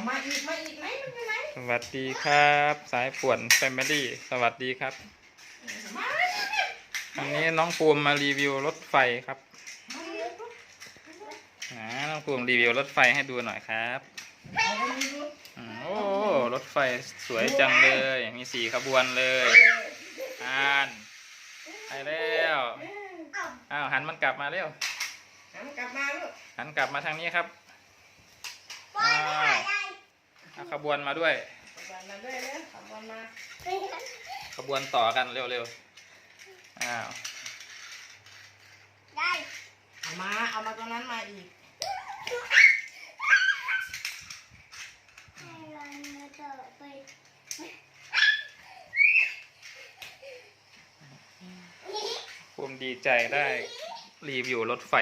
เอามาอีกมาอีกไหมมันไปไหนสวัสดีครับ สายป่วนแฟมิลี่สวัสดีครับมาวันนี้น้องภูมิมารีวิวรถไฟครับนะน้องภูมิรีวิวรถไฟให้ดูหน่อยครับเอาไปดูอืมโอ้รถไฟสวยจังเลยมีสี่ขบวนเลยอ่านไปแล้วอ้าวหันมันกลับมาเร็วหันกลับมาลูกหันกลับมาทางนี้ครับ อ้าวเอา ขบวนมาด้วยขับวันมาด้วยเลยขับวันมาขบวนต่อกันเร็วๆ อ้าวเอามา เอามาตรงนั้นมาอีกภูมิดีใจได้รีวิวรถไฟ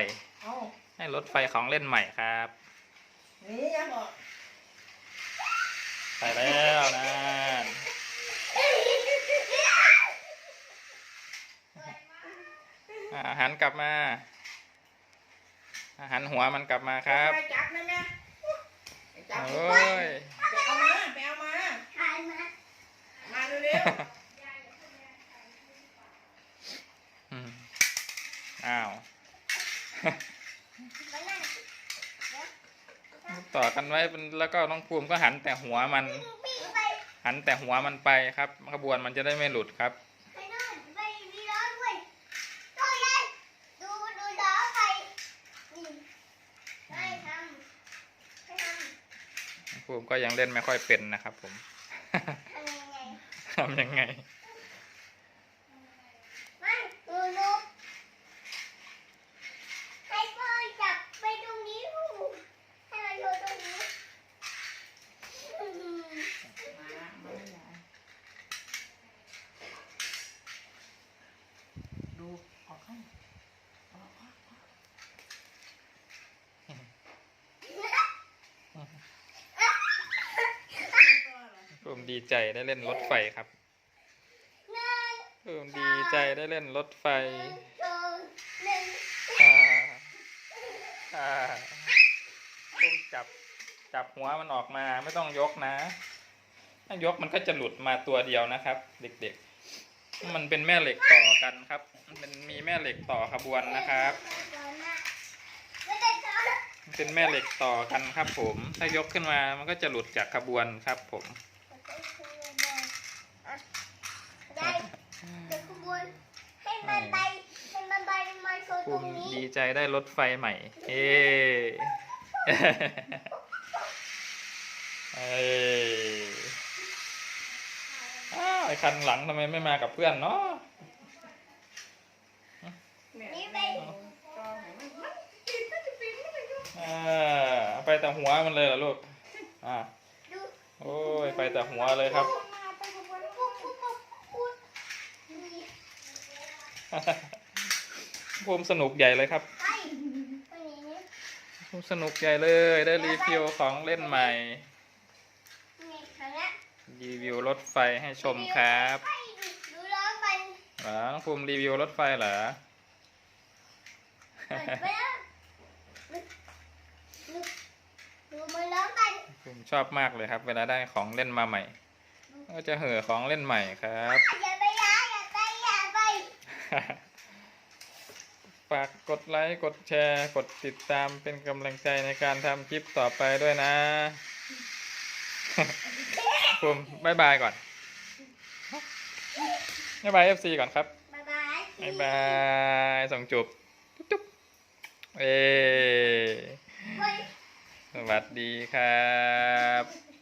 เอาให้รถไฟของเล่นใหม่ครับ นี่ยังบอก ไปแล้วนะอ่า หันกลับมาอ่าหันหัวมันกลับมาครับไปจับนะแม่ไปจับโอ้ยไปเอามาไปเอามามาเร็วอืมอ้าวต่อกันไว้เป็นแล้วก็น้องภูมิก็หันแต่หัวมัน หันแต่หัวมันไปครับขบวนมันจะได้ไม่หลุดครับ ภูมิก็ยังเล่นไม่ค่อยเป็นนะครับผมทำยังไง ๆมามาใหญ่ดูออกข้างออกออกออกตัวอะไร ภูมิ ดีใจได้เล่นรถไฟครับภูมิดีใจได้เล่นรถไฟอ่าอ่าภูมิจับจับหัวมันออกมาไม่ต้องยกนะ ถ้ายกมันก็จะหลุดมาตัวเดียวนะครับ เด็กๆ มันเป็นแม่เหล็กต่อกันครับ มันมีแม่เหล็กต่อขบวนนะครับเป็นแม่เหล็กต่อกันครับผม ถ้ายกขึ้นมามันก็จะหลุดจากขบวนครับผม ได้ เดี๋ยวขบวนให้มันไปให้มันไปมาโชว์ภูตรงมินี้ดีใจได้รถไฟใหม่ เฮ้เอ้ยอ้าวไอ้คันหลังทำไมไม่มากับเพื่อนเนาะแม่นี่ไปจอให้มันมันปีนมันจะปีนมันจะยุ่งอ่าไปแต่หัวมันเลยเหรอลูก อ่า ดูโอ้ย ไปแต่หัวเลยครับมาไปขบวนปุ๊บปุ๊บปุ๊บปุ๊บนี่ ภูมิสนุกใหญ่เลยครับไปไปนี่ภูมิสนุกใหญ่เลยได้รีวิวของเล่นใหม่นี่ครั้งนี้รีวิวรถไฟให้ชมครับไปดูดูร้อนมันเหรอน้องภูมิรีวิวรถไฟเหรอเปิดไปแล้วดูดูมันร้อนมันผมชอบมากเลยครับ เวลาได้ของเล่นมาใหม่ ก็จะเห่อของเล่นใหม่ครับ ฝากกดไลค์กดแชร์ กดติดตามเป็นกำลังใจในการทำคลิปต่อไปด้วยนะผมบายบายก่อนบายบายเอฟซีก่อนครับบ๊ายบายบายบายส่งจุบจุ๊บจุ๊บเอเฮ้ยสวัสดีครับ